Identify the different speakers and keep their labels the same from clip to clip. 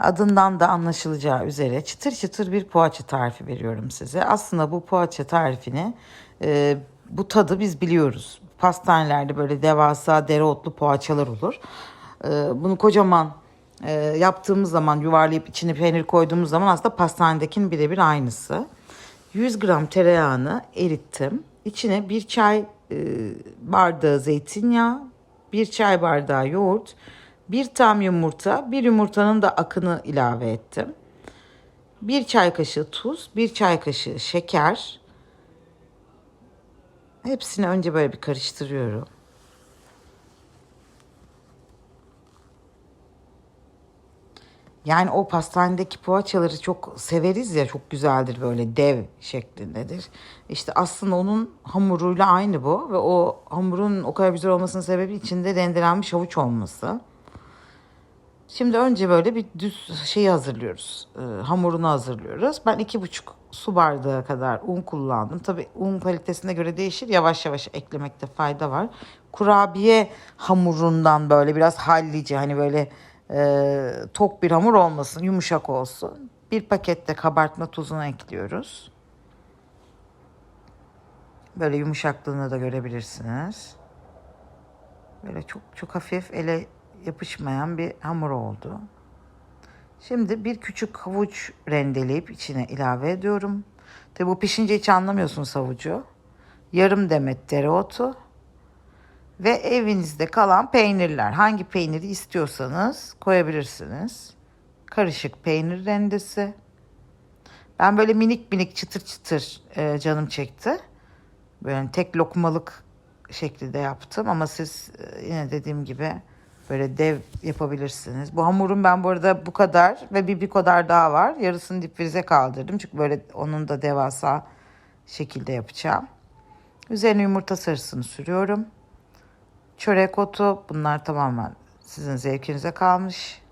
Speaker 1: Adından da anlaşılacağı üzere çıtır çıtır bir poğaça tarifi veriyorum size. Aslında bu poğaça tarifini, e, bu tadı biz biliyoruz. Pastanelerde böyle devasa dereotlu poğaçalar olur. E, bunu kocaman e, yaptığımız zaman yuvarlayıp içine peynir koyduğumuz zaman aslında pastanedekinin birebir aynısı. 100 gram tereyağını erittim. İçine bir çay e, bardağı zeytinyağı, bir çay bardağı yoğurt, bir tam yumurta, bir yumurtanın da akını ilave ettim. Bir çay kaşığı tuz, bir çay kaşığı şeker. Hepsini önce böyle bir karıştırıyorum. Yani o pastanedeki poğaçaları çok severiz ya çok güzeldir böyle dev şeklindedir. İşte aslında onun hamuruyla aynı bu ve o hamurun o kadar güzel olmasının sebebi içinde rendelenmiş havuç olması. Şimdi önce böyle bir düz şeyi hazırlıyoruz. Ee, hamurunu hazırlıyoruz. Ben iki buçuk su bardağı kadar un kullandım. Tabii un kalitesine göre değişir. Yavaş yavaş eklemekte fayda var. Kurabiye hamurundan böyle biraz hallice hani böyle e, tok bir hamur olmasın, yumuşak olsun. Bir pakette kabartma tuzunu ekliyoruz. Böyle yumuşaklığını da görebilirsiniz. Böyle çok çok hafif ele yapışmayan bir hamur oldu. Şimdi bir küçük havuç rendeleyip içine ilave ediyorum. Tabi bu pişince hiç anlamıyorsunuz havucu. Yarım demet dereotu ve evinizde kalan peynirler. Hangi peyniri istiyorsanız koyabilirsiniz. Karışık peynir rendesi. Ben böyle minik minik çıtır çıtır e, canım çekti. Böyle tek lokmalık şeklinde yaptım ama siz e, yine dediğim gibi böyle dev yapabilirsiniz. Bu hamurun ben bu arada bu kadar ve bir bir kadar daha var. Yarısını dipfrize kaldırdım çünkü böyle onun da devasa şekilde yapacağım. Üzerine yumurta sarısını sürüyorum. Çörek otu bunlar tamamen sizin zevkinize kalmış.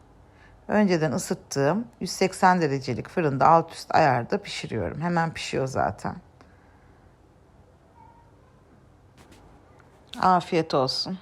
Speaker 1: Önceden ısıttığım 180 derecelik fırında alt üst ayarda pişiriyorum. Hemen pişiyor zaten. Afiyet olsun.